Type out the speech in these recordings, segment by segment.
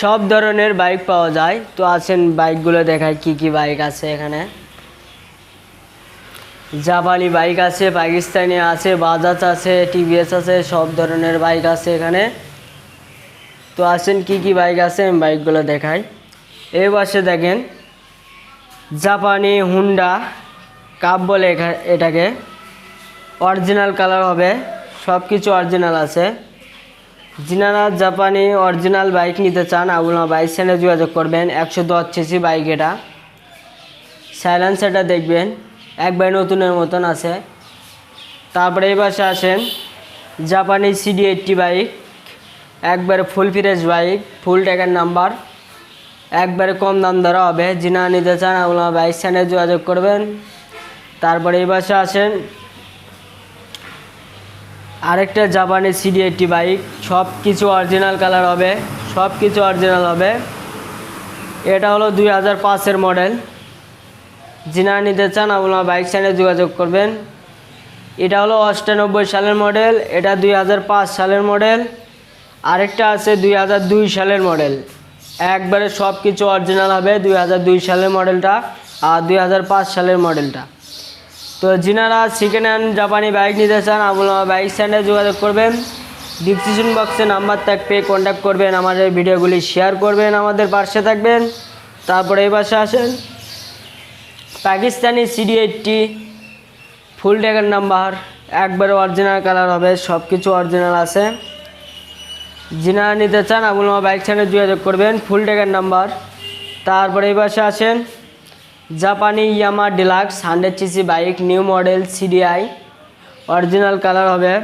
সব ধরনের বাইক পাওয়া যায়। তো আছেন বাইকগুলো দেখায় কি কি বাইক আছে এখানে। জাপানি বাইক আছে, পাকিস্তানি আছে, বাজাজ আছে টিভিএস আছে, সব ধরনের বাইক আছে এখানে। তো আসেন কি কি বাইক আছে আমি বাইকগুলো দেখাই। এই পাশে দেখেন জাপানি হুন্ডা কাপ বলে এটাকে। অরিজিনাল কালার হবে সব কিছু অরিজিনাল আছে। যিনারা জাপানি অরিজিনাল বাইক নিতে চান আবুলমা বাইক সেনে যোগাযোগ করবেন। একশো দশ সিসি বাইক এটা। সাইলেন্স সাইলেন্সারটা দেখবেন একবার নতুনের মতন আছে। তারপরে এই পাশে আসেন, জাপানি সিডি এইটটি বাইক। একবারে ফুল ফিরেজ বাইক ফুল ট্যাগের নাম্বার একবারে কম দাম ধরা হবে। যিনা নিতে চান আপনার বাইক স্ট্যান্ডে যোগাযোগ করবেন। তারপরে এই পাশে আসেন আরেকটা জাপানি সিডি এইটটি বাইক সব কিছু অরিজিনাল কালার হবে সব কিছু অরিজিনাল হবে। এটা হলো দুই হাজার পাঁচের মডেল যিনা নিতে চান, আপনার বাইক স্ট্যান্ডে যোগাযোগ করবেন। এটা হলো অষ্টানব্বই সালের মডেল এটা দুই হাজার পাঁচ সালের মডেল আরেকটা আছে দুই হাজার দুই সালের মডেল একবারে সব কিছু অরিজিনাল হবে দুই হাজার দুই সালের মডেলটা আর দুই হাজার পাঁচ সালের মডেলটা তো যিনারা সেকেন্ড হ্যান্ড জাপানি বাইক নিতে চান আপনারা বাইক স্ট্যান্ডে যোগাযোগ করবেন। ডিসক্রিপশন বক্সে নাম্বার থাকবে কন্ট্যাক্ট করবেন, আমাদের ভিডিওগুলি শেয়ার করবেন, আমাদের পাশে থাকবেন। তারপরে এই পাশে আসেন। পাকিস্তানি সিডি এইটটি ফুল ট্যাগের নাম্বার, একবারে অরিজিনাল কালার হবে সব কিছু অরিজিনাল আছে। যিনারা নিতে চান আপনারা বাইক স্ট্যান্ডে যোগাযোগ করবেন, ফুল ট্যাগের নাম্বার। তারপরে এই পাশে আসেন। জাপানি Yamaha deluxe hundred CC bike, new model CDI, original colour হবে।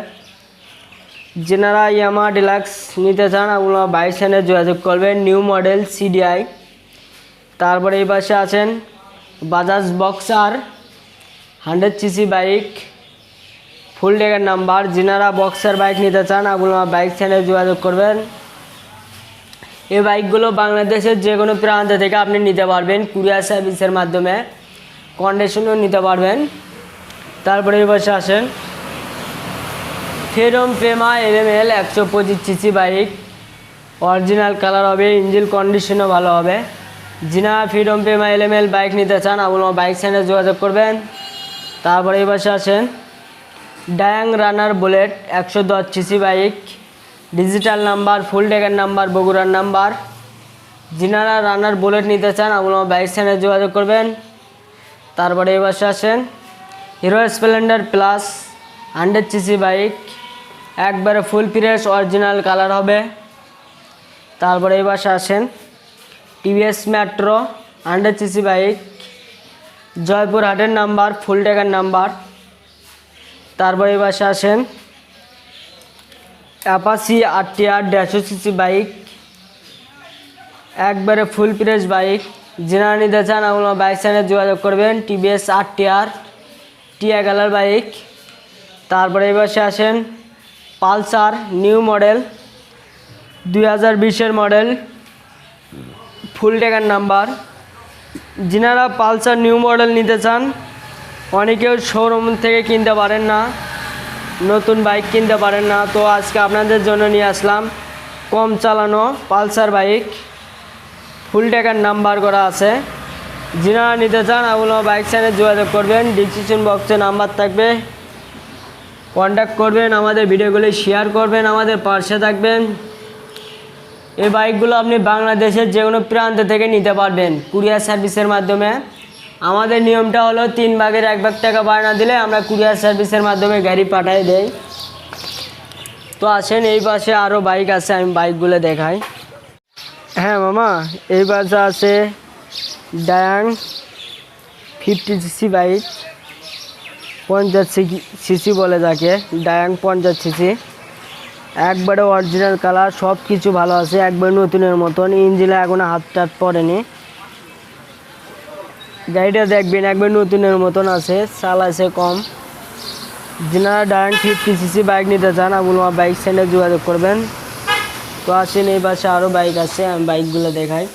যেনারা ইয়ামা ডিলাক্স নিতে চান, আপনারা বাইক স্ট্যান্ডে যোগাযোগ করবেন, নিউ মডেল সিডিআই। তারপরে এই পাশে আছেন Bajaj Boxer, hundred CC bike, full ট্যাগের নাম্বার। যিনারা বক্সার বাইক নিতে চান, আপনারা বাইক স্ট্যান্ডে যোগাযোগ করবেন। এই বাইকগুলো বাংলাদেশের যে কোনো প্রান্ত থেকে আপনি নিতে পারবেন কুরিয়ার সার্ভিসের মাধ্যমে। কন্ডিশনও নিতে পারবেন। তারপরে এই পাশে আসেন। ফেরম প্রেমা এল একশো পঁচিশ সিসি বাইক। অরিজিনাল কালার হবে ইঞ্জিন কন্ডিশনও ভালো হবে। যিনা ফ্রিডম প্রেমা এল বাইক নিতে চান আপনার বাইক সেন্টারে যোগাযোগ করবেন। তারপরে এই পাশে আসেন। ডায়াং রানার বুলেট একশো দশ CC bike. Digital number full ট্যাগের নাম্বার বগুড়ার নাম্বার যিনারা রানার বুলেট নিতে চান আপনার বাইক সেন্টারে যোগাযোগ করবেন। তারপরে এই পাশে আসেন। Hero Splendor plus hundred CC bike একবারে ফুল ফ্রেশ অরিজিনাল কালার হবে। তারপরে এই পাশে আসেন। TVS Metro hundred CC bike Joypur হাটের নাম্বার ফুল ট্যাগের নাম্বার তারপরে এই পাশে আসেন। অ্যাপাসি আর আরটিআর দেড়শো সিসি বাইক, একবারে ফুল প্রেস বাইক। যিনারা নিতে চান আপনার বাইক স্ট্যান্ডে যোগাযোগ করবেন, টিভিএস আর আরটিআর, টিয়া কালার বাইক। তারপরে এই পাশে আসেন পালসার নিউ মডেল, দুই হাজার বিশের মডেল, ফুল ট্যাগার নাম্বার। যিনারা পালসার নিউ মডেল নিতে চান, অনেকেও শোরুম থেকে কিনতে পারেন না। নতুন বাইক কিনতে পারেন না। তো আজকে আপনাদের জন্য নিয়ে আসলাম কম চালানো পালসার বাইক। ফুল ট্যাগার নাম্বার করা আছে। যিনারা নিতে চান আপনারা বাইক চ্যানেল যোগাযোগ করবেন। ডিসক্রিপশন বক্সে নাম্বার থাকবে। কন্ট্যাক্ট করবেন, আমাদের ভিডিওগুলি শেয়ার করবেন, আমাদের পাশে থাকবেন। এই বাইকগুলো আপনি বাংলাদেশের যে কোনো প্রান্ত থেকে নিতে পারবেন। কুরিয়ার সার্ভিসের মাধ্যমে। আমাদের নিয়মটা হলো তিন ভাগের এক ভাগ টাকা বায়না দিলে আমরা কুরিয়ার সার্ভিসের মাধ্যমে গাড়ি পাঠিয়ে দেই। তো আসেন, এই পাশে আরও বাইক আছে, আমি বাইকগুলো দেখাই। হ্যাঁ মামা, এই পাশে আছে ডায়াং ফিফটি সিসি বাইক, পঞ্চাশ সিসি বলে যাকে ডায়াং পঞ্চাশ সিসি একবারে অরিজিনাল কালার সব কিছু ভালো আছে, একবার নতুনের মতন। ইঞ্জিনে এখনও হাত টাত পড়েনি। গাড়িটা দেখবেন একবার নতুনের মতন আছে, চাল আছে কম। যিনারা ডায়াং ফিফটি সিসি বাইক নিতে চান আপনি আমার বাইক সেন্টারে যোগাযোগ করবেন। তো আসেন এই পাশে আরও বাইক আছে, আমি বাইকগুলো দেখাই।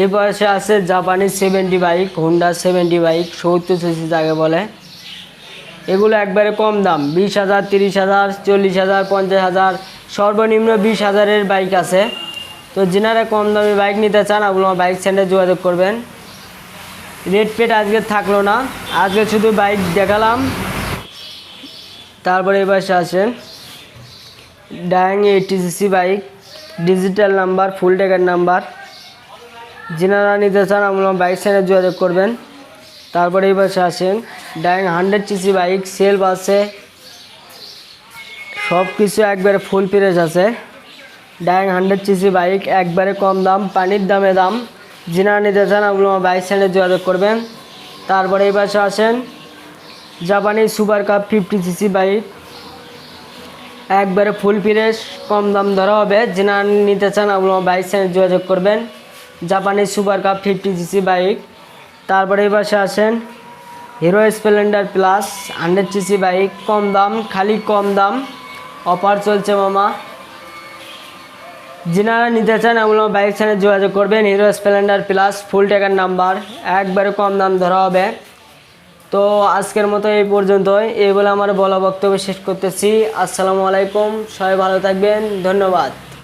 এই পাশে আছে জাপানি seventy bike Honda seventy bike, সত্তর সিসি যাকে বলে। এগুলো একবারে কম দাম, বিশ হাজার, তিরিশ হাজার, চল্লিশ হাজার, পঞ্চাশ হাজার, সর্বনিম্ন বিশ হাজারের বাইক আছে। তো যিনারা কম দামি বাইক নিতে চান ওগুলো আমার বাইক সেন্টারে যোগাযোগ করবেন। রেট পেট আজকে থাকল না। আজকে শুধু বাইক দেখালাম। তারপরে এবার আসেন। Dayang eighty CC bike digital number full ট্যাগের নাম্বার যিনারা নিতে চান আপনারা বাইক সেন্টারে যোগাযোগ করবেন। তারপরে এই পাশে আসেন। Dayang hundred CC bike self আছে সব কিছু একবারে ফুল প্রেস আছে। ডায়াং হান্ড্রেড সিসি বাইক একবারে কম দাম, পানির দামে দাম। যিনারা নিতে চান আপনারা আমার বাইক সেন্টারে যোগাযোগ করবেন। তারপরে এই পাশে আসেন। জাপানি super cup fifty CC bike একবারে ফুল ফিরেশ কম দাম ধরা হবে। যিনা নিতে চান আপনার বাইক সাইড যোগাযোগ করবেন। জাপানি super cup fifty CC bike তারপরে এই আসেন। Hero Splendor plus hundred CC bike কম দাম, খালি কম দাম। অফার চলছে মামা। যিনারা নিতে চান এগুলো বাইক চ্যানেল যোগাযোগ করবেন হিরো স্প্লেন্ডার প্লাস ফুল টাকার নাম্বার একবারে কম দাম ধরা হবে তো আজকের মতো এই পর্যন্তই এই বলে আমার বলা বক্তব্য শেষ করতেছি আসসালামু আলাইকুম সবাই ভালো থাকবেন ধন্যবাদ